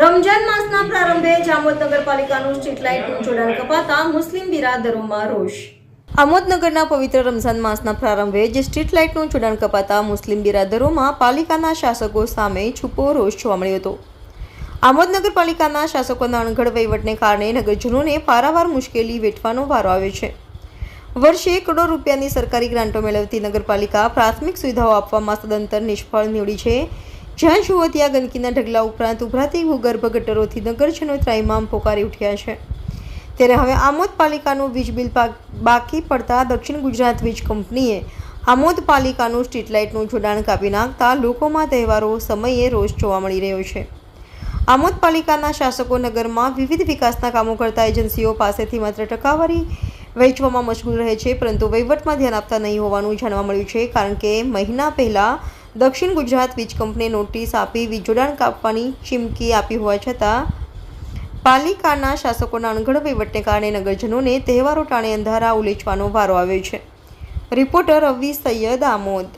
રમજાન માસના પ્રારંભે જામોદ નગરપાલિકાનું સ્ટ્રીટ લાઇટનું જોડાણ કપાતા મુસ્લિમ બિરાદરોમાં રોષ. આમોદનગરના પવિત્ર રમઝાન માસના પ્રારંભે જે સ્ટ્રીટ લાઇટનું જોડાણ કપાતા મુસ્લિમ બિરાદરોમાં પાલિકાના શાસકો સામે છૂપો રોષ જોવા મળ્યો હતો. આમોદ નગરપાલિકાના શાસકોના અણઘડ વહીવટને કારણે નગરજનોને પારાવાર મુશ્કેલી વેઠવાનો વારો આવ્યો છે. વર્ષે કરોડો રૂપિયાની સરકારી ગ્રાન્ટો મેળવતી નગરપાલિકા પ્રાથમિક સુવિધાઓ આપવામાં સદંતર નિષ્ફળ નીવડી છે. જ્યાં જુઓ ત્યાં ગંદકીના ઢગલા ઉપરાંત ઉભરાતી ભૂગર્ભ ગટરોથી નગરજનો ત્રાઇમામ પોકારી ઉઠ્યા છે. ત્યારે હવે આમોદ પાલિકાનું વીજ બિલ બાકી પડતા દક્ષિણ ગુજરાત વીજ કંપનીએ આમોદ પાલિકાનું સ્ટ્રીટ લાઇટનું જોડાણ કાપી નાખતા લોકોમાં તહેવારો સમયે રોષ જોવા મળી રહ્યો છે. આમોદ પાલિકાના શાસકો નગરમાં વિવિધ વિકાસના કામો કરતા એજન્સીઓ પાસેથી માત્ર ટકાવારી વહેંચવામાં મશગુલ રહે છે, પરંતુ વહીવટમાં ધ્યાન આપતા નહીં હોવાનું જાણવા મળ્યું છે, કારણ કે મહિના પહેલા દક્ષિણ ગુજરાત વીજ કંપનીએ નોટિસ આપી વીજ જોડાણ કાપવાની ચીમકી આપી હોવા છતાં, પાલિકાના શાસકોના અણઘડ વહીવટને કારણે નગરજનોને તહેવારો ટાણે અંધારા ઉલેચવાનો વારો આવ્યો છે. રિપોર્ટર રવિ સૈયદ આમોદ.